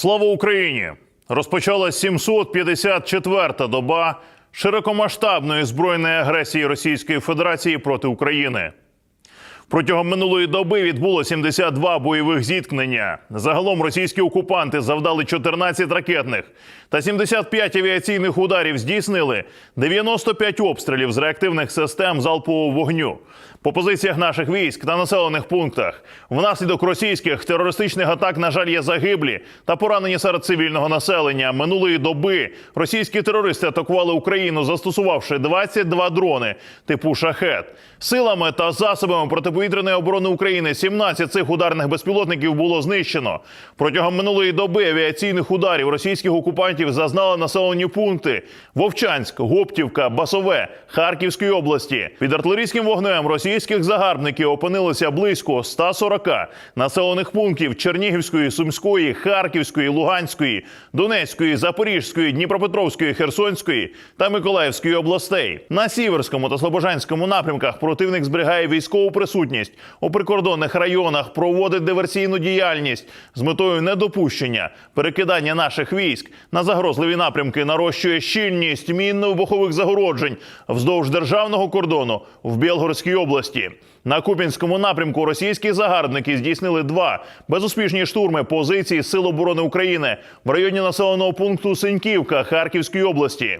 Слава Україні! Розпочалась 754-та доба широкомасштабної збройної агресії Російської Федерації проти України. Протягом минулої доби відбуло 72 бойових зіткнення. Загалом російські окупанти завдали 14 ракетних та 75 авіаційних ударів здійснили 95 обстрілів з реактивних систем залпового вогню. По позиціях наших військ та населених пунктах внаслідок російських терористичних атак, на жаль, є загиблі та поранені серед цивільного населення. Минулої доби російські терористи атакували Україну, застосувавши 22 дрони типу шахет. Силами та засобами протиповітряної оборони України 17 цих ударних безпілотників було знищено. Протягом минулої доби авіаційних ударів російських окупантів зазнали населені пункти Вовчанськ, Гоптівка, Басове, Харківської області. Під артилерійським вогнем російських загарбників опинилися близько 140 населених пунктів Чернігівської, Сумської, Харківської, Луганської, Донецької, Запорізької, Дніпропетровської, Херсонської та Миколаївської областей. На Сіверському та Слобожанському напрямках противник зберігає військову присутність у прикордонних районах, проводить диверсійну діяльність з метою недопущення перекидання наших військ на загрозливі напрямки, нарощує щільність мінно-вибухових загороджень вздовж державного кордону в Білгородській області. На Купінському напрямку російські загарбники здійснили два безуспішні штурми позицій Сил оборони України в районі населеного пункту Синьківка Харківської області.